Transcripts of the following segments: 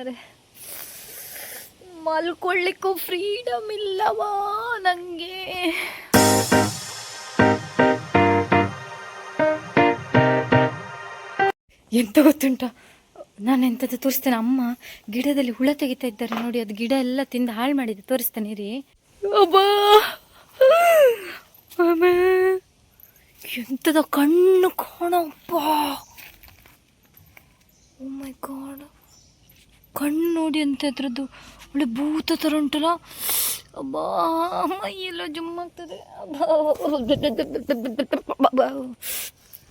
ಮರೆ ಮಲ್ಕೊಳ್ಳಿಕ್ಕೂ ಫ್ರೀಡಮ್ ಇಲ್ಲವಾ ನಂಗೆ? ಎಂತ ಗೊತ್ತುಂಟ? ನಾನು ಎಂಥದ್ದು ತೋರಿಸ್ತೇನೆ. ಅಮ್ಮ ಗಿಡದಲ್ಲಿ ಹುಳ ತೆಗಿತಾ ಇದ್ದಾರೆ ನೋಡಿ, ಅದು ಗಿಡ ಎಲ್ಲ ತಿಂದು ಹಾಳು ಮಾಡಿದೆ. ತೋರಿಸ್ತೇನೆ ರೀ. ಎಂಥದ ಕಣ್ಣು ಕಾಣಪ್ಪ. ಓ ಮೈ ಗಾಡ್ ಕಣ್ಣು ನೋಡಿ ಅಂತ ಅದರದ್ದು ಒಳ್ಳೆ ಭೂತ ಥರ ಉಂಟಲ್ಲ? ಅಬ್ಬಾ, ಮೈಯೆಲ್ಲ ಜುಮ್ಮಾಗ್ತದೆ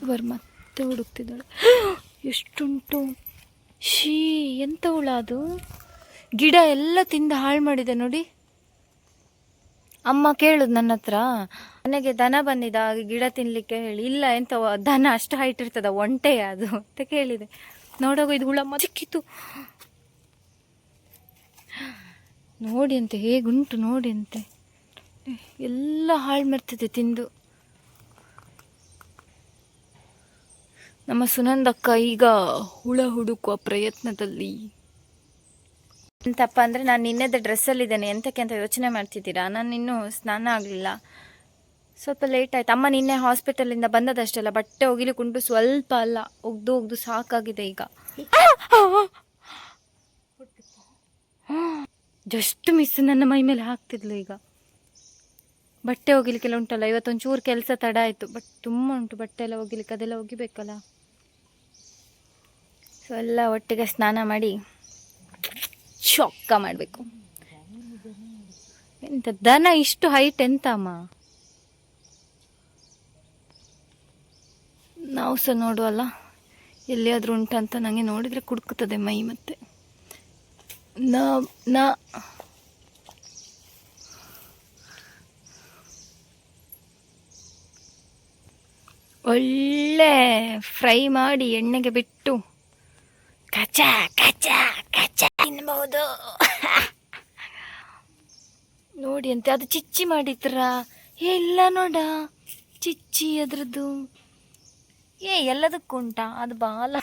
ಬರ್ ಮತ್ತೆ ಹುಡುಕ್ತಿದ್ದಾಳೆ. ಎಷ್ಟುಂಟು. ಶೀ ಎಂತ ಹುಳ ಅದು? ಗಿಡ ಎಲ್ಲ ತಿಂದು ಹಾಳು ಮಾಡಿದೆ ನೋಡಿ. ಅಮ್ಮ ಕೇಳುದು ನನ್ನ ಹತ್ರ ನನಗೆ ದನ ಬಂದಿದ ಗಿಡ ತಿನ್ಲಿಕ್ಕೆ ಹೇಳಿ. ಇಲ್ಲ, ಎಂತ ದನ ಅಷ್ಟು ಹೈಟ್ ಇರ್ತದ, ಒಂಟೆಯ ಅದು ಅಂತ ಕೇಳಿದೆ. ನೋಡೋಗ, ಇದು ಹುಳ ಮ- ಸಿಕ್ಕಿತು ನೋಡಿ ಅಂತೆ ಹೇಗುಂಟು ನೋಡಿ ಅಂತೆ. ಎಲ್ಲ ಹಾಳು ಮಾಡ್ತಿದೆ ತಿಂದು. ನಮ್ಮ ಸುನಂದಕ್ಕ ಈಗ ಹುಳ ಹುಡುಕುವ ಪ್ರಯತ್ನದಲ್ಲಿ. ಎಂತಪ್ಪ ಅಂದರೆ ನಾನು ನಿನ್ನೆದ ಡ್ರೆಸ್ಸಲ್ಲಿದ್ದೇನೆ ಎಂತಕ್ಕೆ ಅಂತ ಯೋಚನೆ ಮಾಡ್ತಿದ್ದೀರಾ? ನಾನು ಇನ್ನೂ ಸ್ನಾನ ಆಗಲಿಲ್ಲ. ಸ್ವಲ್ಪ ಲೇಟ್ ಆಯ್ತು. ಅಮ್ಮ ನಿನ್ನೆ ಹಾಸ್ಪಿಟಲಿಂದ ಬಂದದಷ್ಟೆಲ್ಲ ಬಟ್ಟೆ ಒಗಿಲಿಕ್ಕುಂಟು ಸ್ವಲ್ಪ ಅಲ್ಲ ಒಗ್ದು ಒಗ್ದು ಸಾಕಾಗಿದೆ ಈಗ. ಜಸ್ಟ್ ಮಿಸ್ ನನ್ನ ಮೈ ಮೇಲೆ ಹಾಕ್ತಿದ್ಲು ಈಗ. ಬಟ್ಟೆ ಒಗಿಲಿಕ್ಕೆಲ್ಲ ಉಂಟಲ್ಲ, ಇವತ್ತೊಂಚೂರು ಕೆಲಸ ತಡ ಆಯಿತು. ಬಟ್ ತುಂಬ ಉಂಟು, ಬಟ್ಟೆ ಎಲ್ಲ ಒಗಿಲಿಕ್ಕೆ, ಅದೆಲ್ಲ ಒಗಿಬೇಕಲ್ಲ. ಸೊ ಎಲ್ಲ ಒಟ್ಟಿಗೆ ಸ್ನಾನ ಮಾಡಿ ಚೊಕ್ಕ ಮಾಡಬೇಕು. ಎಂತ ದನ ಇಷ್ಟು ಹೈಟ್ ಎಂತ ಅಮ್ಮ? ನಾವು ಸಹ ನೋಡುವಲ್ಲ, ಎಲ್ಲಿಯಾದರೂ ಉಂಟಂತ ನನಗೆ ನೋಡಿದರೆ ಕುಡ್ಕುತ್ತದೆ ಮೈ ಮತ್ತೆ. ನ ನ. ಒಳ್ಳೆ ಫ್ರೈ ಮಾಡಿ ಎಣ್ಣೆಗೆ ಬಿಟ್ಟು ಕಚ ಕಚ ಕಚ ತಿನ್ಬಹುದು. ನೋಡಿ ಅಂತೆ, ಅದು ಚಿಚ್ಚಿ ಮಾಡಿದ್ರ? ಎಲ್ಲ ನೋಡ. ಚಿಚ್ಚಿ ಅದ್ರದ್ದು. ಏ, ಎಲ್ಲದಕ್ಕೂ ಉಂಟಾ? ಅದು ಬಾಲ.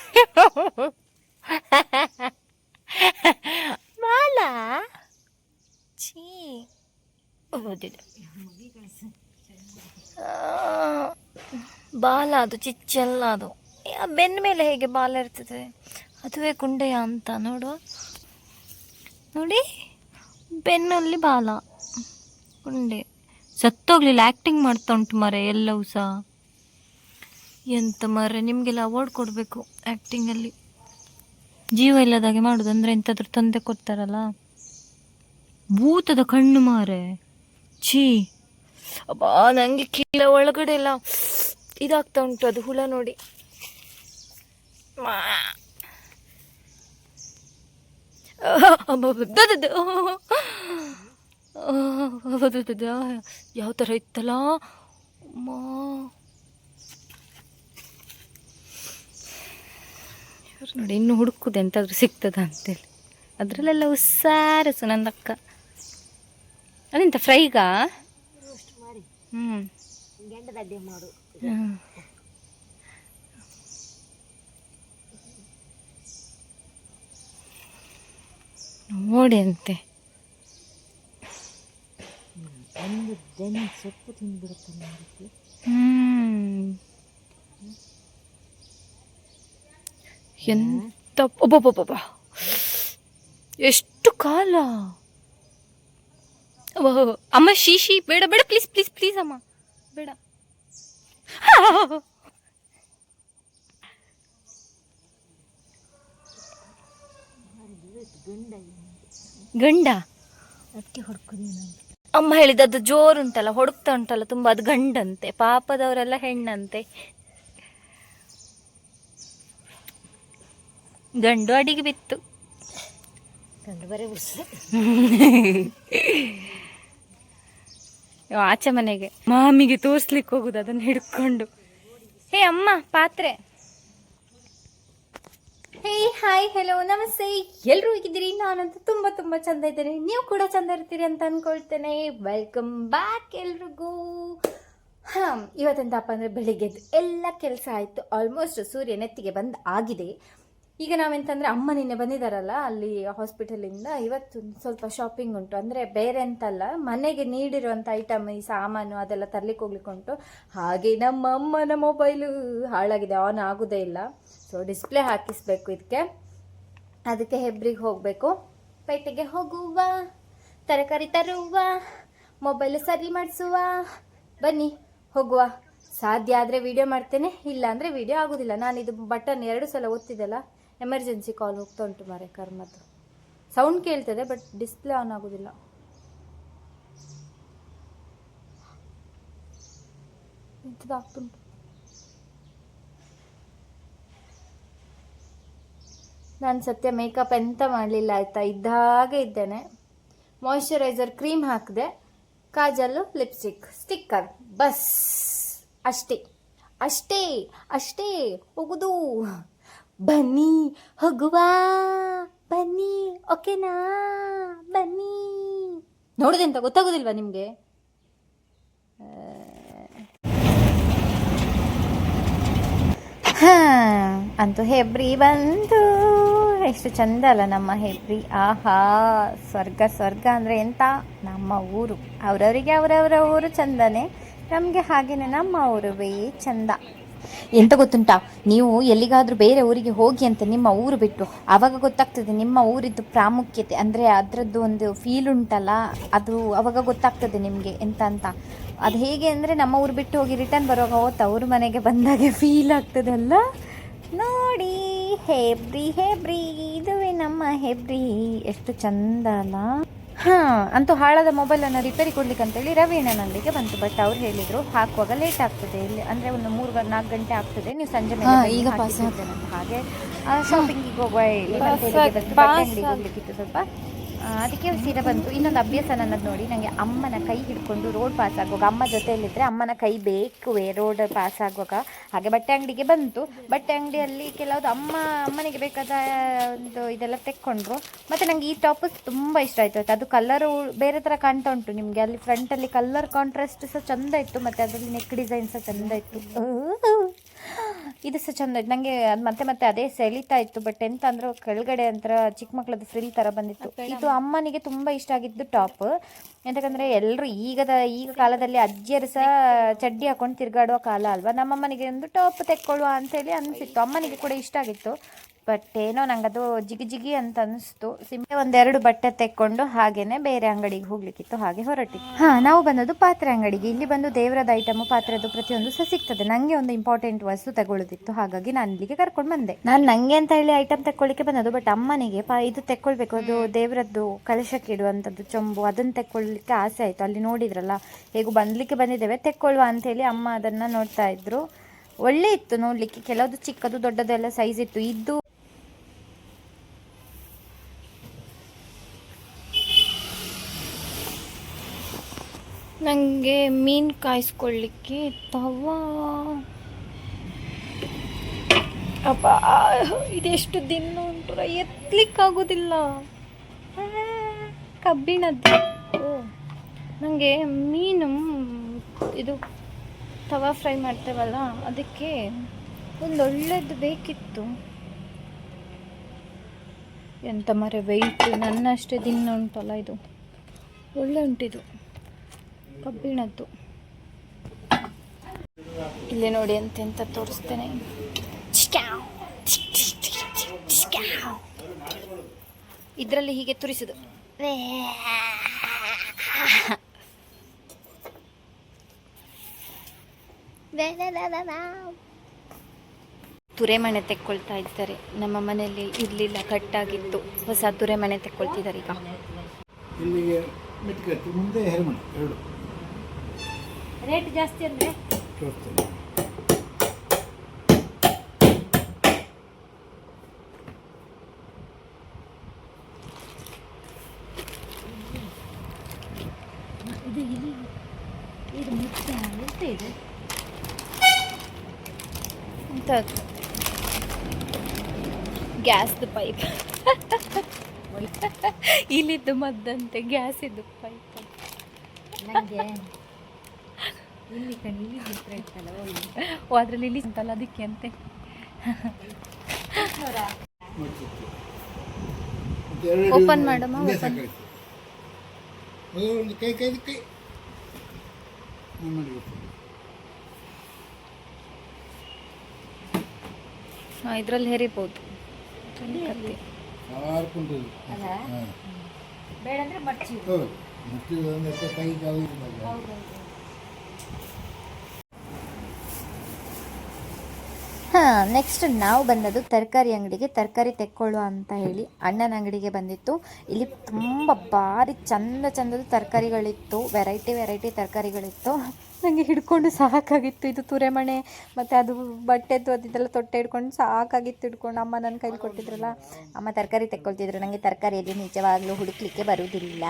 ಬಾಲ ಛೀ. ಬಾಲ ಅದು, ಚಿಚ್ಚೆಲ್ಲ ಅದು. ಬೆನ್ನ ಮೇಲೆ ಹೇಗೆ ಬಾಲ ಇರ್ತದೆ? ಅದುವೇ ಕುಂಡೆಯ ಅಂತ, ನೋಡು. ನೋಡಿ, ಬೆನ್ನಲ್ಲಿ ಬಾಲ. ಕುಂಡೆ. ಸತ್ತೋಗ್ಲಿಲ್ಲ ಆ್ಯಕ್ಟಿಂಗ್ ಮಾಡ್ತಾ ಉಂಟು ಮರೆ, ಎಲ್ಲವೂ ಸಹ. ಎಂತ ಮರೆ, ನಿಮಗೆಲ್ಲ ಅವಾರ್ಡ್ ಕೊಡಬೇಕು ಆ್ಯಕ್ಟಿಂಗಲ್ಲಿ ಜೀವ ಇಲ್ಲದಾಗೆ ಮಾಡೋದು ಅಂದರೆ ಎಂತಾದ್ರೂ ತೊಂದರೆ ಕೊಡ್ತಾರಲ್ಲ? ಭೂತದ ಕಣ್ಣು ಮಾರೆ. ಛೀ. ಅಬ್ಬಾ, ನಂಗೆ ಕೀಳ ಒಳಗಡೆ ಎಲ್ಲ ಇದಾಗ್ತಾ ಉಂಟು, ಅದು ಹುಳ ನೋಡಿ. ಮಾ. ಯಾವ ಥರ ಇತ್ತಲ್ಲ? ಅಮ್ಮಾ. ನೋಡಿ ಇನ್ನು ಹುಡುಕುದು ಎಂತಾದ್ರೂ ಸಿಗ್ತದ ಅಂತೇಳಿ. ಅದರಲ್ಲೆಲ್ಲ ಉಸ್ಸಾರ ಸುನಂದಕ್ಕ ಅದೆಂತ ಫ್ರೈಗಾ ಹ್ಞೂ ಹ್ಮ್. ನೋಡಿ ಅಂತೆ. ಹ್ಮ್. ಎಂತ ಒಬ್ಬೊಬ್ಬೊಬ್ಬ ಎಷ್ಟು ಕಾಲ? ಅಮ್ಮ ಶೀಶಿ ಬೇಡ ಬೇಡ ಪ್ಲೀಸ್ ಪ್ಲೀಸ್ ಪ್ಲೀಸ್ ಅಮ್ಮ. ಬೇಡ. ಗಂಡ? ಅದಕ್ಕೆ ಹೊಡ್ಕೊಂಡಿ ನಾನು ಅಮ್ಮ ಹೇಳಿದದ್ದು ಜೋರು ಉಂಟಲ್ಲ ಹೊಡುಕ್ತಾ ಉಂಟಲ್ಲ ತುಂಬಾ ಅದು ಗಂಡಂತೆ ಪಾಪದವರೆಲ್ಲ ಹೆಣ್ಣಂತೆ. ಗಂಡು ಅಡಿಗೆ ಬಿತ್ತು. ಗಂಡು ಬರೀ ಆಚೆ ಮನೆಗೆ. ಮಾಮಿಗೆ ತೋರ್ಸ್ಲಿಕ್ಕೆ ಹೋಗುದು ಅದನ್ನ ಹಿಡ್ಕೊಂಡು. ಹೇ ಅಮ್ಮ ಪಾತ್ರೆ. ಹೇ ಹಾಯ್ ಹೆಲೋ ನಮಸ್ತೆ. ಎಲ್ಲರೂ ಹೇಗಿದ್ದೀರಿ? ನಾನಂತೂ ತುಂಬ ತುಂಬ ಚಂದ ಇದ್ದೇನೆ. ನೀವು ಕೂಡ ಚಂದ ಇರ್ತೀರಿ ಅಂತ ಅಂದ್ಕೊಳ್ತೇನೆ ವೆಲ್ಕಮ್ ಬ್ಯಾಕ್ ಎಲ್ರಿಗೂ. ಹಾಂ ಇವತ್ತೆಂತಪ್ಪ ಅಂದರೆ ಬೆಳಿಗ್ಗೆದ್ದು ಎಲ್ಲ ಕೆಲಸ ಆಯಿತು. ಆಲ್ಮೋಸ್ಟ್ ಸೂರ್ಯ ನೆತ್ತಿಗೆ ಬಂದು ಆಗಿದೆ. ಈಗ ನಾವೆಂತಂದರೆ ಅಮ್ಮ ನಿನ್ನೆ ಬಂದಿದ್ದಾರಲ್ಲ ಅಲ್ಲಿ ಹಾಸ್ಪಿಟಲಿಂದ ಇವತ್ತು ಸ್ವಲ್ಪ ಶಾಪಿಂಗ್ ಉಂಟು. ಅಂದರೆ ಬೇರೆ ಅಂತಲ್ಲ, ಮನೆಗೆ ನೀಡಿರುವಂಥ ಐಟಮ್ ಈ ಸಾಮಾನು ಅದೆಲ್ಲ ತರ್ಲಿಕ್ಕೆ ಹೋಗ್ಲಿಕ್ಕೆ ಉಂಟು. ಹಾಗೆ ನಮ್ಮ ಅಮ್ಮನ ಮೊಬೈಲು ಹಾಳಾಗಿದೆ ಆನ್ ಆಗೋದೇ ಇಲ್ಲ. ಸೊ ಡಿಸ್ಪ್ಲೇ ಹಾಕಿಸ್ಬೇಕು ಇದಕ್ಕೆ ಅದಕ್ಕೆ ಹೆಬ್ರಿಗೆ ಹೋಗಬೇಕು. ಪೇಟೆಗೆ ಹೋಗುವ, ತರಕಾರಿ ತರುವ ಮೊಬೈಲ್ ಸರಿ ಮಾಡಿಸುವ. ಬನ್ನಿ, ಹೋಗುವ. ಸಾಧ್ಯ ಆದರೆ ವಿಡಿಯೋ ಮಾಡ್ತೇನೆ ಇಲ್ಲ ಅಂದರೆ ವಿಡಿಯೋ ಆಗೋದಿಲ್ಲ. ನಾನು ಇದು ಬಟನ್ ಎರಡು ಸಲ ಒತ್ತಿದ್ದಲ್ಲ ಎಮರ್ಜೆನ್ಸಿ ಕಾಲ್ ಹೋಗ್ತಾ ಉಂಟು ಮಾರೆ ಕರ್ಮದ್ದು ಸೌಂಡ್ ಕೇಳ್ತದೆ ಬಟ್ ಡಿಸ್ಪ್ಲೇ ಆನ್ ಆಗೋದಿಲ್ಲ. ನಾನು ಸತ್ಯ ಮೇಕಪ್ ಎಂತ ಮಾಡಲಿಲ್ಲ, ಆಯಿತಾ? ಇದ್ದಾಗೆ ಇದ್ದೇನೆ. ಮಾಯಿಶ್ಚರೈಸರ್ ಕ್ರೀಮ್ ಹಾಕಿದೆ, ಕಾಜಲ್ಲು ಲಿಪ್ಸ್ಟಿಕ್ ಸ್ಟಿಕ್ಕರ್ ಬಸ್. ಅಷ್ಟೇ. ಅಷ್ಟೇ ಅಷ್ಟೇ ಹೋಗುದು ಬನ್ನಿ, ಹೋಗುವ, ಬನ್ನಿ, ಓಕೆನಾ, ಬನ್ನಿ. ನೋಡುದೆಂತ ಗೊತ್ತಾಗೋದಿಲ್ವಾ ನಿಮಗೆ? ಹಾ, ಅಂತೂ ಹೆಬ್ರಿ ಬಂತು ಎಷ್ಟು ಚಂದ ಅಲ್ಲ ನಮ್ಮ ಹೆಬ್ರಿ. ಆಹಾ, ಸ್ವರ್ಗ ಸ್ವರ್ಗ ಅಂದರೆ ಎಂತ? ನಮ್ಮ ಊರು. ಅವರವರಿಗೆ ಅವರವರ ಊರು ಚಂದನೆ. ನಮಗೆ ಹಾಗೇನೆ ನಮ್ಮ ಊರುವೇ ಚಂದ. ಎಂತ ಗೊತ್ತುಂಟಾ? ನೀವು ಎಲ್ಲಿಗಾದರೂ ಬೇರೆ ಊರಿಗೆ ಹೋಗಿ ಅಂತ ನಿಮ್ಮ ಊರು ಬಿಟ್ಟು, ಆವಾಗ ಗೊತ್ತಾಗ್ತದೆ ನಿಮ್ಮ ಊರಿದ್ದು ಪ್ರಾಮುಖ್ಯತೆ. ಅಂದರೆ ಅದರದ್ದು ಒಂದು ಫೀಲ್ ಉಂಟಲ್ಲ, ಅದು ಅವಾಗ ಗೊತ್ತಾಗ್ತದೆ ನಿಮಗೆ ಎಂತ ಅಂತ. ಅದು ಹೇಗೆ ಅಂದರೆ ನಮ್ಮ ಊರು ಬಿಟ್ಟು ಹೋಗಿ ರಿಟರ್ನ್ ಬರುವಾಗ ಓ ಅವ್ರ ಮನೆಗೆ ಬಂದಾಗೆ ಫೀಲ್ ಆಗ್ತದಲ್ಲ ನೋಡಿ ಹೆಬ್ರಿ ಹೆಬ್ರಿ ಇದುವೇ ನಮ್ಮ ಹೆಬ್ರಿ ಎಷ್ಟು ಚಂದ ಅಲ್ಲ? ಹಾಂ ಅಂತೂ ಹಾಳಾದ ಮೊಬೈಲನ್ನು ರಿಪೇರಿ ಕೊಡ್ಲಿಕ್ಕೆ ಅಂತೇಳಿ ರವೀಣನೊಂದಿಗೆ ಬಂತು. ಬಟ್ ಅವ್ರು ಹೇಳಿದ್ರು ಹಾಕುವಾಗ ಲೇಟ್ ಆಗ್ತದೆ ಇಲ್ಲಿ. ಅಂದರೆ ಒಂದು ಮೂರು ನಾಲ್ಕು ಗಂಟೆ ಆಗ್ತದೆ. ನೀವು ಸಂಜೆ ಈಗ. ಹಾಗೆ ಶಾಪಿಂಗಿಗೆ ಹೋಗುವ ಹೋಗ್ಲಿಕ್ಕಿತ್ತು ಸ್ವಲ್ಪ. ಅದಕ್ಕೆ ಸೀರೆ ಬಂತು. ಇನ್ನೊಂದು ಅಭ್ಯಾಸ ನನ್ನದು ನೋಡಿ ನನಗೆ ಅಮ್ಮನ ಕೈ ಹಿಡ್ಕೊಂಡು ರೋಡ್ ಪಾಸ್ ಆಗುವಾಗ, ಅಮ್ಮ ಜೊತೆಯಲ್ಲಿದ್ದರೆ ಅಮ್ಮನ ಕೈ ಬೇಕುವೆ ರೋಡ್ ಪಾಸ್ ಆಗುವಾಗ. ಹಾಗೆ ಬಟ್ಟೆ ಅಂಗಡಿಗೆ ಬಂತು. ಬಟ್ಟೆ ಅಂಗಡಿಯಲ್ಲಿ ಕೆಲವೊಂದು ಅಮ್ಮ, ಅಮ್ಮನಿಗೆ ಬೇಕಾದ ಒಂದು ಇದೆಲ್ಲ ತೆಕ್ಕೊಂಡ್ರು. ಮತ್ತು ನನಗೆ ಈ ಟಾಪ್ ತುಂಬ ಇಷ್ಟ ಆಯಿತು. ಆಯ್ತು ಅದು ಕಲರು ಬೇರೆ ಥರ ಕಾಣ್ತಾ ಉಂಟು ನಿಮಗೆ. ಅಲ್ಲಿ ಫ್ರಂಟಲ್ಲಿ ಕಲರ್ ಕಾಂಟ್ರಾಸ್ಟ್ ಸಹ ಚಂದ ಇತ್ತು. ಮತ್ತು ಅದರಲ್ಲಿ ನೆಕ್ ಡಿಸೈನ್ ಸಹ ಚೆಂದ ಇತ್ತು. ಇದು ಸಹ ಚಂದ ನನಗೆ ಅದು ಮತ್ತೆ ಮತ್ತೆ ಅದೇ ಸೆಳಿತಾ ಇತ್ತು ಬಟ್ ಎಂತ ಅಂದ್ರೆ ಕೆಳಗಡೆ ಅಂತರ ಚಿಕ್ಕ ಮಕ್ಕಳದ್ದು ಫ್ರಿಲ್ ತರ ಬಂದಿತ್ತು. ಇದು ಅಮ್ಮನಿಗೆ ತುಂಬಾ ಇಷ್ಟ ಆಗಿದ್ದು ಟಾಪ್ ಎಂತಕಂದ್ರೆ ಎಲ್ಲರೂ ಈಗದ ಈಗ ಕಾಲದಲ್ಲಿ ಅಜ್ಜಿಯರು ಸಹ ಚಡ್ಡಿ ಹಾಕೊಂಡು ತಿರುಗಾಡುವ ಕಾಲ ಅಲ್ವಾ? ನಮ್ಮಮ್ಮನಿಗೆ ಒಂದು ಟಾಪ್ ತೆಕ್ಕೊಳ್ಳುವ ಅಂತೇಳಿ ಅನ್ಸಿತ್ತು. ಅಮ್ಮನಿಗೆ ಕೂಡ ಇಷ್ಟ ಆಗಿತ್ತು. ಬಟ್ ಏನೋ ನಂಗೆ ಅದು ಜಿಗಿ ಜಿಗಿ ಅಂತ ಅನಿಸ್ತು. ಸಿಂಪೆ ಒಂದೆರಡು ಬಟ್ಟೆ ತೆಕ್ಕೊಂಡು ಹಾಗೇನೆ ಬೇರೆ ಅಂಗಡಿಗೆ ಹೋಗ್ಲಿಕ್ಕಿತ್ತು ಹಾಗೆ ಹೊರಟಿ ಹಾ ನಾವು ಬಂದದ್ದು ಪಾತ್ರೆ ಅಂಗಡಿಗೆ. ಇಲ್ಲಿ ಬಂದು ದೇವರದ ಐಟಮ್ ಪಾತ್ರೆದು ಪ್ರತಿಯೊಂದು ಸಹ ಸಿಗ್ತದೆ. ನಂಗೆ ಒಂದು ಇಂಪಾರ್ಟೆಂಟ್ ವಸ್ತು ತಗೊಳ್ಳೋದಿತ್ತು ಹಾಗಾಗಿ ನಾನು ಇಲ್ಲಿಗೆ ಕರ್ಕೊಂಡು ಬಂದೆ. ನಾನು ನಂಗೆ ಅಂತ ಹೇಳಿ ಐಟಮ್ ತಕ್ಕೊಳ್ಳಿಕ್ಕೆ ಬಂದದ್ದು ಬಟ್ ಅಮ್ಮನಿಗೆ ಪಾ ಇದು ತೆಕ್ಕೊಳ್ಬೇಕು ಅದು ದೇವರದ್ದು ಕಲಶಕ್ಕೆ ಇಡುವಂಥದ್ದು ಚೊಂಬು ಅದನ್ನು ತೆಕ್ಕೊಳ್ಳಿಕ್ಕೆ ಆಸೆ ಆಯಿತು. ಅಲ್ಲಿ ನೋಡಿದ್ರಲ್ಲ ಹೇಗೂ ಬಂದ್ಲಿಕ್ಕೆ ಬಂದಿದ್ದೇವೆ ತೆಕ್ಕೊಳ್ಳುವ ಅಂತೇಳಿ ಅಮ್ಮ ಅದನ್ನು ನೋಡ್ತಾ ಇದ್ರು. ಒಳ್ಳೆ ಇತ್ತು ನೋಡ್ಲಿಕ್ಕೆ ಕೆಲವು ಚಿಕ್ಕದು ದೊಡ್ಡದೆಲ್ಲ ಸೈಜ್ ಇತ್ತು. ಇದು ನನಗೆ ಮೀನು ಕಾಯಿಸ್ಕೊಳ್ಳಿಕ್ಕೆ ತವಾ. ಅಪ್ಪ ಇದೆಷ್ಟು ದಿನ ಉಂಟು ಎತ್ತಲಿಕ್ಕಾಗೋದಿಲ್ಲ ಕಬ್ಬಿಣದ್ದು. ನನಗೆ ಮೀನು, ಇದು ತವಾ ಫ್ರೈ ಮಾಡ್ತೇವಲ್ಲ, ಅದಕ್ಕೆ ಒಂದು ಒಳ್ಳೆಯದು ಬೇಕಿತ್ತು. ಎಂತ ಮರೆ ವೆಯ್ಟ್ ನನ್ನಷ್ಟೇ ದಿನ ಉಂಟಲ್ಲ ಇದು. ಒಳ್ಳೆ ಉಂಟಿದು. ಕಬ್ಬಿಣದ್ದು. ಇಲ್ಲಿ ನೋಡಿ ಅಂತ ಎಂತ ತೋರಿಸ್ತೇನೆ. ಇದರಲ್ಲಿ ಹೀಗೆ ತುರಿಸುದು. ತುರೆಮಣೆ ತೆಕ್ಕೊಳ್ತಾ ಇದ್ದಾರೆ. ನಮ್ಮ ಮನೆಯಲ್ಲಿ ಇರಲಿಲ್ಲ, ಕಟ್ಟಾಗಿತ್ತು. ಹೊಸ ತುರೆಮಣೆ ತೆಕ್ಕೊಳ್ತಿದ್ದಾರೆ ಈಗ. ಇಲ್ಲಿಗೆ ಮುಂದೆ ಎರಡು. ರೇಟ್ ಜಾಸ್ತಿ ಅಂದರೆ? ಇದೆ ಎಂಥ ಗ್ಯಾಸ್ದು ಪೈಪ್. ಇಲ್ಲಿದ್ದು ಮದ್ದಂತೆ ಗ್ಯಾಸ್ ಇದ್ದು ಪೈಪ್. ನನಗೆ ಇಲ್ಲಿ ಕಣ್ ಇಲ್ಲಿ ಬಿಟ್ಟರೆ ಇರ್ತಲ್ಲ ಓ ಅದ್ರಲ್ಲಿ ಇಲ್ಲಿ ಅಂತಲ್ಲ ಅದಕ್ಕೆ ಅಂತೆ. ಓಪನ್ ಮಾಡಮ್ಮ, ಓಪನ್ ಒಂದು ಕೈ ಕೈ ಹಾಂ ಇದರಲ್ಲಿ ಹೆರಿಬೋದು. ಬೇಡ ಅಂದರೆ ಎತ್ತ ಕೈ ಕಾಲು ಇರ್ತದೆ. ಹಾಂ ನೆಕ್ಸ್ಟ್ ನಾವು ಬಂದದ್ದು ತರಕಾರಿ ಅಂಗಡಿಗೆ, ತರಕಾರಿ ತೆಕ್ಕೊಳ್ಳುವ ಅಂತ ಹೇಳಿ ಅಣ್ಣನ ಅಂಗಡಿಗೆ ಬಂದಿತ್ತು. ಇಲ್ಲಿ ತುಂಬ ಭಾರಿ ಚಂದ ಚಂದದ ತರಕಾರಿಗಳಿತ್ತು ವೆರೈಟಿ ವೆರೈಟಿ ತರಕಾರಿಗಳಿತ್ತು. ನನಗೆ ಹಿಡ್ಕೊಂಡು ಸಾಕಾಗಿತ್ತು. ಇದು ತುರೆಮಣೆ, ಮತ್ತು ಅದು ಬಟ್ಟೆದ್ದು ಅದಿದ್ದೆಲ್ಲ ತೊಟ್ಟೆ ಹಿಡ್ಕೊಂಡು ಸಾಕಾಗಿತ್ತು ಹಿಡ್ಕೊಂಡು ಅಮ್ಮ ನನ್ನ ಕೈಲಿ ಕೊಟ್ಟಿದ್ರಲ್ಲ, ಅಮ್ಮ ತರಕಾರಿ ತೆಕ್ಕೊಳ್ತಿದ್ರು. ನನಗೆ ತರಕಾರಿಯಲ್ಲಿ ನಿಜವಾಗ್ಲೂ ಹುಡುಕ್ಲಿಕ್ಕೆ ಬರುವುದಿಲ್ಲ.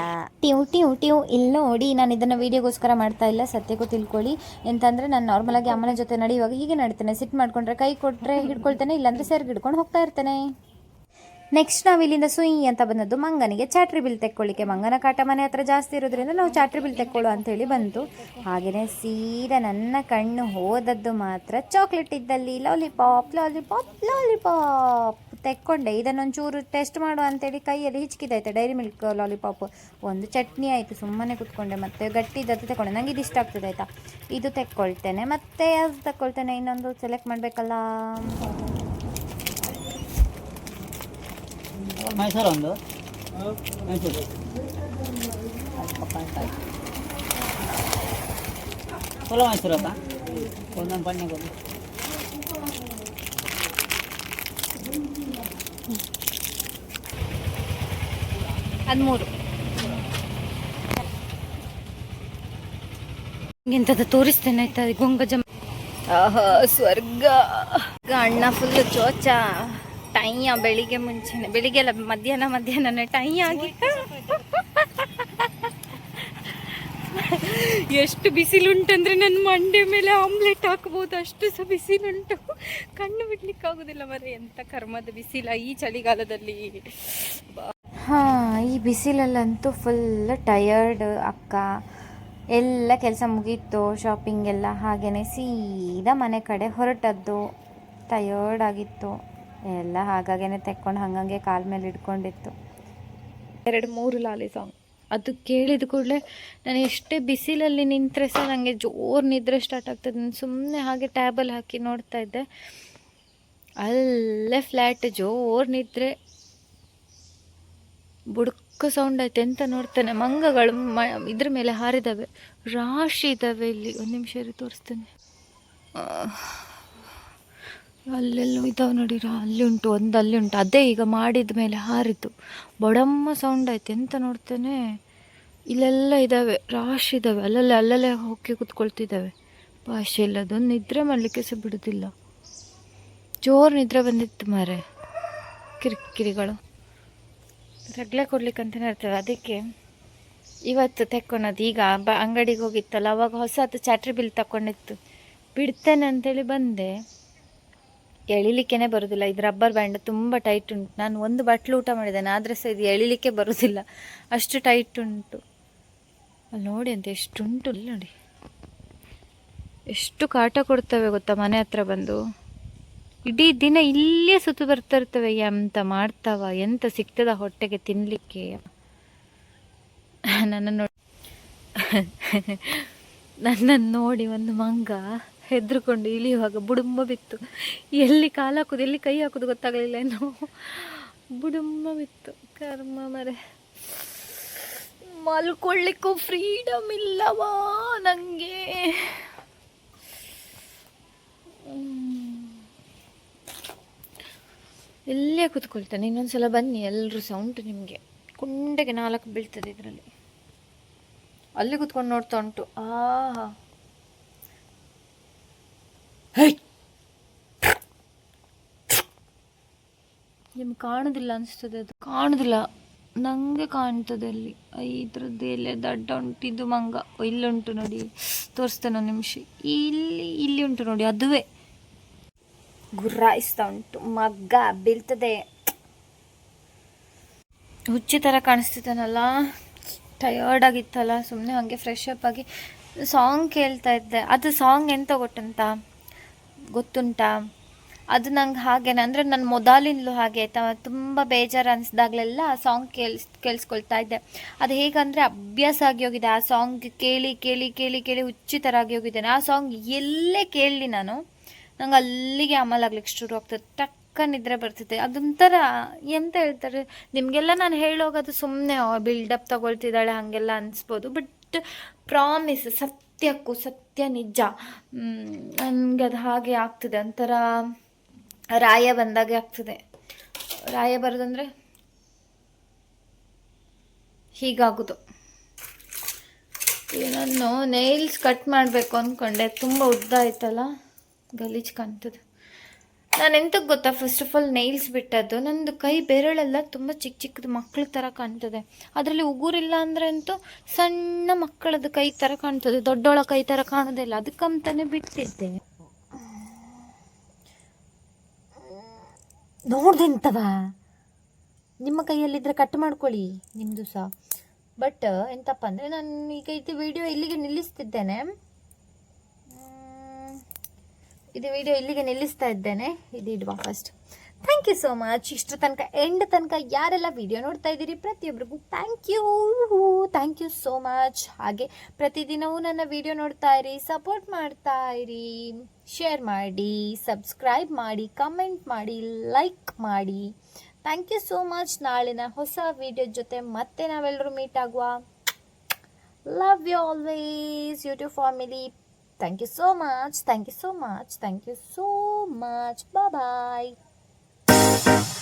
ಟ್ಯೂ ಟ್ಯೂ ಟ್ಯೂ ಇಲ್ಲ ನೋಡಿ. ನಾನು ಇದನ್ನು ವೀಡಿಯೋಗೋಸ್ಕರ ಮಾಡ್ತಾ ಇಲ್ಲ, ಸತ್ಯಕ್ಕೂ ತಿಳ್ಕೊಳ್ಳಿ. ಎಂತಂದರೆ ನಾನು ನಾರ್ಮಲಾಗಿ ಅಮ್ಮನ ಜೊತೆ ನಡೆಯುವಾಗ ಹೀಗೆ ನಡೀತೇನೆ. ಸಿಟ್ ಮಾಡ್ಕೊಂಡ್ರೆ ಕೈ ಕೊಟ್ಟರೆ ಹಿಡ್ಕೊಳ್ತೇನೆ, ಇಲ್ಲಾಂದರೆ ಸೆರ್ಗ್ ಹಿಡ್ಕೊಂಡು ಹೋಗ್ತಾ ಇರ್ತೇನೆ. ನೆಕ್ಸ್ಟ್ ನಾವು ಇಲ್ಲಿಂದ ಸುಯಿ ಅಂತ ಬಂದದ್ದು ಮಂಗನಿಗೆ ಚಾಟ್ರಿ ಬಿಲ್ ತೆಕ್ಕೊಳ್ಳಿಕ್ಕೆ. ಮಂಗನ ಕಾಟ ಮನೆ ಹತ್ರ ಜಾಸ್ತಿ ಇರೋದ್ರಿಂದ ನಾವು ಚಾಟ್ರಿ ಬಿಲ್ ತೆಕ್ಕೊಳ್ಳೋ ಅಂತೇಳಿ ಬಂತು. ಹಾಗೆಯೇ ಸೀದಾ ನನ್ನ ಕಣ್ಣು ಹೋದದ್ದು ಮಾತ್ರ ಚಾಕ್ಲೇಟ್ ಇದ್ದಲ್ಲಿ ಲಾಲಿಪಾಪ್ ಲಾಲಿಪಾಪ್ ಲಾಲಿಪಾಪ್ ತೆಕ್ಕೊಂಡೆ. ಇದನ್ನೊಂಚೂರು ಟೆಸ್ಟ್ ಮಾಡು ಅಂತೇಳಿ ಕೈಯಲ್ಲಿ ಹಿಚ್ಕಿದಾಯ್ತು ಡೈರಿ ಮಿಲ್ಕ್ ಲಾಲಿಪಾಪ್ ಒಂದು ಚಟ್ನಿ ಆಯಿತು. ಸುಮ್ಮನೆ ಕುತ್ಕೊಂಡೆ. ಮತ್ತೆ ಗಟ್ಟಿದ್ದದ್ದು ತಗೊಂಡೆ ನನಗೆ ಇದು ಇಷ್ಟ ಆಗ್ತದೆ ಆಯಿತಾ. ಇದು ತೆಕ್ಕೊಳ್ತೇನೆ. ಮತ್ತೆ ಅದು ತಗೊಳ್ತೇನೆ ಇನ್ನೊಂದು ಸೆಲೆಕ್ಟ್ ಮಾಡಬೇಕಲ್ಲ. ಮೈಸೂರು ಒಂದು ಮೈಸೂರು. ಚಲೋ ಮೈಸೂರು ಅಕ್ಕ ಒಂದೊಂದು ಬಣ್ಣೆ ಕೊಡಿ ಹದಿಮೂರು. ಇಂಥದ್ದು ತೋರಿಸ್ತೇನೆ ಆಯ್ತಾ? ಗೊಂಗಜ ಆಹಾ ಸ್ವರ್ಗ. ಅಣ್ಣ ಫುಲ್ ಚೋಚ. ಟೈಯ ಬೆಳಿಗ್ಗೆ ಮುಂಚೆನೆ ಬೆಳಿಗ್ಗೆ ಅಲ್ಲ ಮಧ್ಯಾಹ್ನ ಮಧ್ಯಾಹ್ನ ಟೈ ಆಗಿ ಎಷ್ಟು ಬಿಸಿಲುಂಟಂದ್ರೆ ನನ್ನ ಮಂಡೆ ಮೇಲೆ ಆಮ್ಲೆಟ್ ಹಾಕ್ಬೋದು, ಅಷ್ಟು ಸಹ ಬಿಸಿಲುಂಟು. ಕಣ್ಣು ಬಿಡ್ಲಿಕ್ಕಾಗೋದಿಲ್ಲ ಮರೆ ಎಂತ ಕರ್ಮದ ಬಿಸಿಲ ಈ ಚಳಿಗಾಲದಲ್ಲಿ. ಹಾಂ, ಈ ಬಿಸಿಲಲ್ಲಂತೂ ಫುಲ್ ಟಯರ್ಡ್ ಅಕ್ಕ. ಎಲ್ಲ ಕೆಲಸ ಮುಗೀತು ಶಾಪಿಂಗ್ ಎಲ್ಲ ಹಾಗೆಯೇ ಸೀದಾ ಮನೆ ಕಡೆ ಹೊರಟದ್ದು ಟಯರ್ಡ್ ಆಗಿತ್ತು. ಎಲ್ಲ ಹಾಗಾಗೇನೆ ತೆಕ್ಕೊಂಡು ಹಂಗಂಗೆ ಕಾಲ ಮೇಲೆ ಇಟ್ಕೊಂಡಿತ್ತು ಎರಡು ಮೂರು ಲಾಲಿ ಸಾಂಗ್. ಅದು ಕೇಳಿದ ಕೂಡಲೇ ನಾನು ಎಷ್ಟೇ ಬಿಸಿಲಲ್ಲಿ ನಿಂತರೆ ಸಹ ನನಗೆ ಜೋರು ನಿದ್ರೆ ಸ್ಟಾರ್ಟ್ ಆಗ್ತದೆ. ಸುಮ್ಮನೆ ಹಾಗೆ ಟ್ಯಾಬಲ್ ಹಾಕಿ ನೋಡ್ತಾ ಇದ್ದೆ. ಅಲ್ಲೇ ಫ್ಲ್ಯಾಟ್ ಜೋರು ನಿದ್ರೆ ಬುಡ್ಕ ಸೌಂಡ್ ಆಯ್ತು ಎಂತ ನೋಡ್ತೇನೆ. ಮಂಗಗಳು ಮ, ಇದ್ರ ಮೇಲೆ ಹಾರಿದಾವೆ. ರಾಶಿ ಇದ್ದಾವೆ ಇಲ್ಲಿ. ಒಂದು ನಿಮಿಷ ತೋರಿಸ್ತೇನೆ. ಅಲ್ಲೆಲ್ಲೋ ಇದಾವೆ ನೋಡಿರ, ಅಲ್ಲಿ ಉಂಟು ಒಂದು ಅಲ್ಲಿ ಉಂಟು. ಅದೇ ಈಗ ಮಾಡಿದ ಮೇಲೆ ಹಾರಿತು ಬಡಮ್ಮ ಸೌಂಡ್ ಆಯ್ತು. ಎಂತ ನೋಡ್ತೇನೆ? ಇಲ್ಲೆಲ್ಲ ಇದ್ದಾವೆ ರಾಶ್ ಇದ್ದಾವೆ ಅಲ್ಲಲ್ಲೇ ಅಲ್ಲಲ್ಲೇ ಹೋಗಿ ಕುತ್ಕೊಳ್ತಿದ್ದಾವೆ ಭಾಷೆ ಇಲ್ಲದೊಂದು ನಿದ್ರೆ ಮಾಡಲಿಕ್ಕೆ ಸಹ ಬಿಡುದಿಲ್ಲ. ಜೋರು ನಿದ್ರೆ ಬಂದಿತ್ತು ಮಾರೆ. ಕಿರಿಕಿರಿಗಳು. ರಗ್ಲೆ ಕೊಡ್ಲಿಕ್ಕೆ ಅಂತಲೇ ಇರ್ತವೆ. ಅದಕ್ಕೆ ಇವತ್ತು ತೆಕ್ಕೊಳೋದು. ಈಗ ಬ ಅಂಗಡಿಗೆ ಹೋಗಿತ್ತಲ್ಲ, ಅವಾಗ ಹೊಸದು ಚಾಟ್ರಿ ಬಿಲ್ ತಕೊಂಡಿತ್ತು ಬಿಡ್ತೇನೆ ಅಂತೇಳಿ ಬಂದೆ. ಎಳಿಲಿಕ್ಕೇ ಬರೋದಿಲ್ಲ. ಇದು ರಬ್ಬರ್ ಬ್ಯಾಂಡ್ ತುಂಬ ಟೈಟ್ ಉಂಟು. ನಾನು ಒಂದು ಬಟ್ಲು ಊಟ ಮಾಡಿದ್ದೇನೆ, ಆದರೆ ಸಹ ಇದು ಎಳಿಲಿಕ್ಕೆ ಬರೋದಿಲ್ಲ. ಅಷ್ಟು ಟೈಟ್ ಉಂಟು. ಅಲ್ಲಿ ನೋಡಿ ಅಂತ ಎಷ್ಟುಂಟು. ಇಲ್ಲಿ ನೋಡಿ. ಎಷ್ಟು ಕಾಟ ಕೊಡ್ತವೆ ಗೊತ್ತಾ ಮನೆ ಹತ್ರ ಬಂದು. ಇಡೀ ದಿನ ಇಲ್ಲೇ ಸುತ್ತು ಬರ್ತಾ ಇರ್ತವೆ. ಎಂತ ಮಾಡ್ತಾವ, ಎಂತ ಸಿಗ್ತದ ಹೊಟ್ಟೆಗೆ ತಿನ್ನಲಿಕ್ಕೆ ನನ್ನ ನೋಡಿ. ನನ್ನನ್ನು ನೋಡಿ ಒಂದು ಮಂಗ. ಹೆದ್ರುಕೊಂಡು ಇಳಿಯುವಾಗ ಬುಡುಂಬ ಬಿತ್ತು. ಎಲ್ಲಿ ಕಾಲು ಹಾಕೋದು, ಎಲ್ಲಿ ಕೈ ಹಾಕೋದು ಗೊತ್ತಾಗಲಿಲ್ಲ ಏನು ಬುಡುಂಬ ಬಿತ್ತು. ಕರ್ಮ ಮರೆ. ಮಲ್ಕೊಳ್ಳಿಕ್ಕೂ ಫ್ರೀಡಮ್ ಇಲ್ಲವಾ ನನಗೆ ಇಲ್ಲೇ ಕೂತ್ಕೊಳ್ತಾನೆ. ಇನ್ನೊಂದ್ಸಲ ಬನ್ನಿ ಎಲ್ಲರೂ ಸೌಂಟು ನಿಮಗೆ. ಕುಂಡೆಗೆ ನಾಲ್ಕು ಬೀಳ್ತದೆ ಇದರಲ್ಲಿ. ಅಲ್ಲಿ ಕೂತ್ಕೊಂಡು ನೋಡ್ತಾ ಉಂಟು. ಆಹಾ ನಿಮ್ಗೆ ಕಾಣೋದಿಲ್ಲ ಅನಿಸ್ತದೆ ಅದು. ಕಾಣೋದಿಲ್ಲ. ನಂಗೆ ಕಾಣ್ತದೆ ಅಲ್ಲಿ. ಇದ್ರದ್ದು ಎಲ್ಲ ದಡ್ಡ ಉಂಟು ಇದು ಮಂಗ ಇಲ್ಲುಂಟು ನೋಡಿ. ತೋರಿಸ್ತೇನೆ ಒಂದು ನಿಮಿಷ. ಇಲ್ಲಿ ಇಲ್ಲಿ ಉಂಟು ನೋಡಿ, ಅದುವೇ. ಗುರ್ರಾಯಿಸ್ತಾ ಉಂಟು. ಮಗ್ಗ ಬೀಳ್ತದೆ. ಹುಚ್ಚಿ ಥರ ಕಾಣಿಸ್ತಿದ್ದಾನಲ್ಲ. ಟಯರ್ಡ್ ಆಗಿತ್ತಲ್ಲ. ಸುಮ್ಮನೆ ಹಾಗೆ ಫ್ರೆಶ್ ಅಪ್ ಆಗಿ ಸಾಂಗ್ ಕೇಳ್ತಾ ಇದ್ದೆ. ಅದು ಸಾಂಗ್ ಎಂತ ಗೊತ್ತುಂಟ? ಗೊತ್ತುಂಟಾ? ಅದು ನಂಗೆ ಹಾಗೇನೆ. ಅಂದರೆ ನನ್ನ ಮೊದಲಿಂದಲೂ ಹಾಗೆ ಆಯ್ತಾ ತುಂಬ ಬೇಜಾರು ಅನಿಸ್ದಾಗಲೆಲ್ಲ ಆ ಸಾಂಗ್ ಕೇಳಿಸ್, ಕೇಳಿಸ್ಕೊಳ್ತಾ ಇದ್ದೆ. ಅದು ಹೇಗಂದರೆ ಅಭ್ಯಾಸ ಆಗಿ ಹೋಗಿದೆ. ಆ ಸಾಂಗ್ ಕೇಳಿ ಕೇಳಿ ಕೇಳಿ ಕೇಳಿ ಹುಚ್ಚಿ ಥರ ಆಗಿ ಹೋಗಿದ್ದೇನೆ ಆ ಸಾಂಗ್ ಎಲ್ಲೇ ಕೇಳಲಿ ನಾನು, ನಂಗೆ ಅಲ್ಲಿಗೆ ಅಮಲಾಗ್ಲಿಕ್ಕೆ ಶುರು ಆಗ್ತದೆ. ಟಕ್ಕ ನಿದ್ರೆ ಬರ್ತದೆ. ಅದೊಂಥರ, ಎಂತ ಹೇಳ್ತಾರೆ? ನಿಮಗೆಲ್ಲ ನಾನು ಹೇಳೋಗೋದು ಸುಮ್ಮನೆ ಬಿಲ್ಡಪ್ ತಗೊಳ್ತಿದ್ದಾಳೆ, ಹಾಗೆಲ್ಲ ಅನಿಸ್ಬೋದು. ಬಟ್ ಪ್ರಾಮಿಸ್ ಸತ್ಯಕ್ಕೂ ಸತ್ಯ ನಿಜ. ನನಗೆ ಅದು ಹಾಗೆ ಆಗ್ತದೆ. ಒಂಥರ ರಾಯ ಬಂದಾಗೆ ಆಗ್ತದೆ. ರಾಯ ಬರೋದಂದ್ರೆ ಹೀಗಾಗೋದು. ಏನನ್ನು ನಾನು ನೇಲ್ಸ್ ಕಟ್ ಮಾಡಬೇಕು ಅಂದ್ಕೊಂಡೆ ತುಂಬ ಉದ್ದ ಆಯ್ತಲ್ಲ? ಗಲೀಜು ಕಾಣ್ತದೆ. ನಾನು ಎಂತಕ್ಕೆ ಗೊತ್ತಾ? ಫಸ್ಟ್ ಆಫ್ ಆಲ್ ನೈಲ್ಸ್ ಬಿಟ್ಟದ್ದು. ನಂದು ಕೈ ಬೆರಳೆಲ್ಲ ತುಂಬ ಚಿಕ್ಕ ಚಿಕ್ಕದು ಮಕ್ಕಳ ಥರ ಕಾಣ್ತದೆ. ಅದರಲ್ಲಿ ಉಗುರಿಲ್ಲ ಅಂದರೆ ಅಂತೂ ಸಣ್ಣ ಮಕ್ಕಳದ್ದು ಕೈ ಥರ ಕಾಣ್ತದೆ. ದೊಡ್ಡೋಳ ಕೈ ಥರ ಕಾಣೋದಿಲ್ಲ ಅದಕ್ಕಂತಾನೆ ಬಿಟ್ಟಿದ್ದೆ. ನೋಡ್ದೆಂತವ ನಿಮ್ಮ ಕೈಯಲ್ಲಿದ್ದರೆ ಕಟ್ ಮಾಡ್ಕೊಳ್ಳಿ ನಿಮ್ಮದು ಸಹ ಬಟ್ ಎಂತಪ್ಪ ಅಂದರೆ ನಾನು ಈಗ ಇದು ವಿಡಿಯೋ ಇಲ್ಲಿಗೆ ನಿಲ್ಲಿಸ್ತಿದ್ದೇನೆ. ಇದು ವಿಡಿಯೋ ಇಲ್ಲಿಗೆ ನಿಲ್ಲಿಸ್ತಾ ಇದ್ದೇನೆ. ಇದು ಇಡುವ first thank you so much ಇಷ್ಟು ತನಕ ಎಂಡ್ ತನಕ ಯಾರೆಲ್ಲ ವಿಡಿಯೋ ನೋಡ್ತಾ ಇದ್ದೀರಿ? ಪ್ರತಿಯೊಬ್ಬರಿಗೂ thank you thank you so much ಹಾಗೆ ಪ್ರತಿದಿನವೂ ನನ್ನ ವಿಡಿಯೋ ನೋಡ್ತಾ ಇರಿ ಸಪೋರ್ಟ್ ಮಾಡ್ತಾ ಇರಿ. ಶೇರ್ ಮಾಡಿ ಸಬ್ಸ್ಕ್ರೈಬ್ ಮಾಡಿ ಕಮೆಂಟ್ ಮಾಡಿ ಲೈಕ್ ಮಾಡಿ. ಥ್ಯಾಂಕ್ ಯು ಸೋ ಮಚ್ ನಾಳಿನ ಹೊಸ ವಿಡಿಯೋ ಜೊತೆ ಮತ್ತೆ ನಾವೆಲ್ಲರೂ ಮೀಟ್ ಆಗುವ. Love you always YouTube family Thank you so much. Thank you so much. Thank you so much. Bye bye.